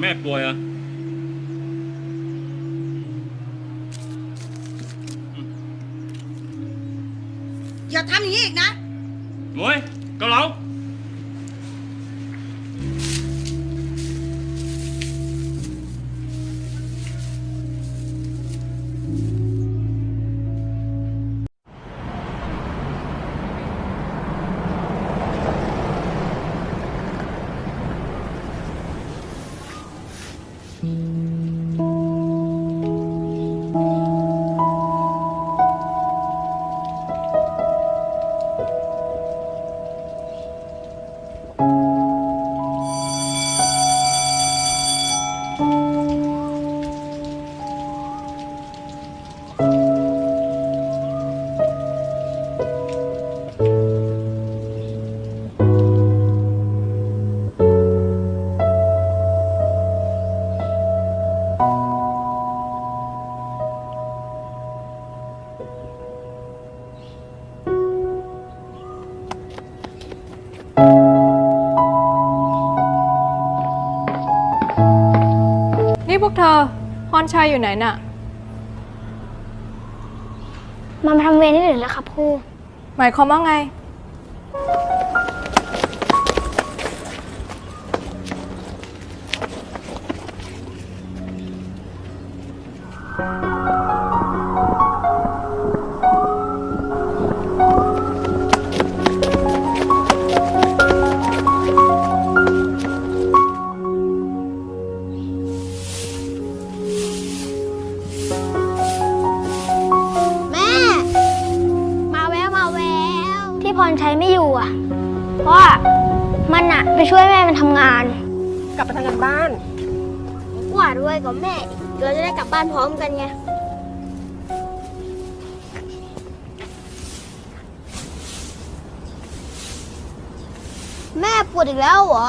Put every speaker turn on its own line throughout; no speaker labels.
แม่ป่วยเหรอะ
อย่าทำอย่างนี้อีกนะ
หมวยเกาเหลา Mm-hmm.
นี่พวกเธอพรชัยอยู่ไหนน่ะ
มาทำเวรที่อื่นแล้วครับครู
หมายความว่าไง
พรชัยไม่อยู่อะ เพราะว่ามันอะไปช่วยแม่มันทำงาน
กลับไปทำงานบ้าน
กว่าด้วยกับแม่ เราจะได้กลับบ้านพร้อมกันไง แม่ปวดอีกแล้วเหรอ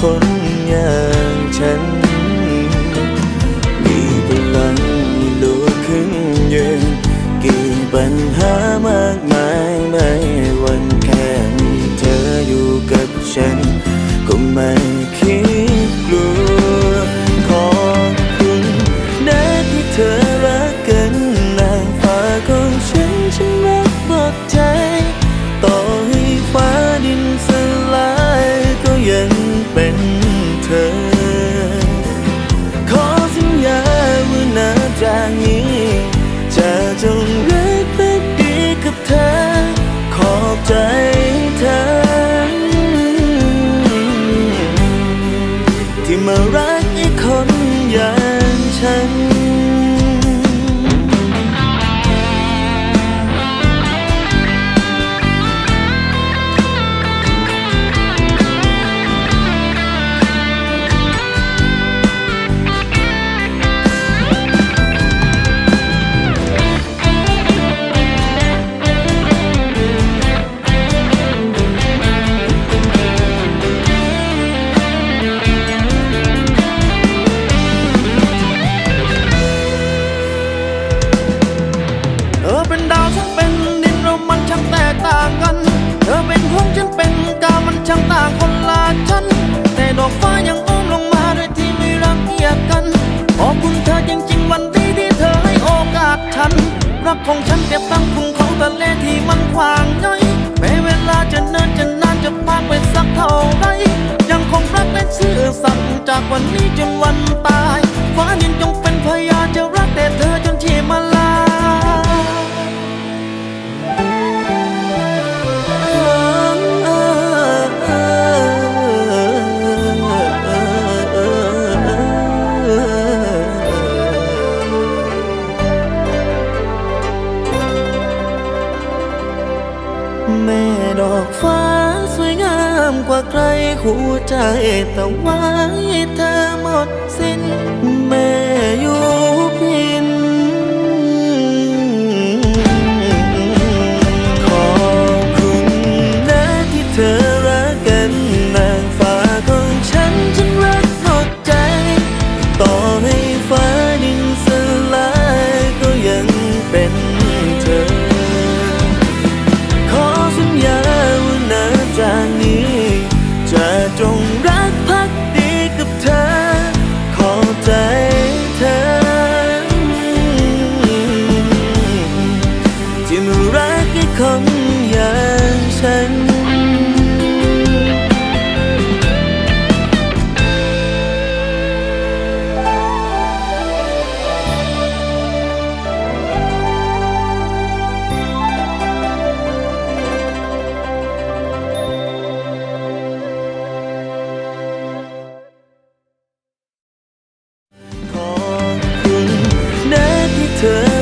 คนอย่างฉัน มีพลังลุกขึ้นยืนกี่ปัญหามากมายไม่วันแค่มีเธออยู่กับฉัน ก็ไม่คิด รักของฉันเปรียบตั้งพุงของทะเลที่มันกว้างย้อยแม้เวลาจะเนินจะนานจะพากไปสักเท่าไรยังคงรักและซื่อสัตย์จากวันนี้จนวันตาย แม่ดอกฟ้าสวยงามกว่าใครหัวใจแต่ไว้เธอหมดสิ้นแม่อยู่ ของอย่างฉัน ขอบคุณนที่เธอ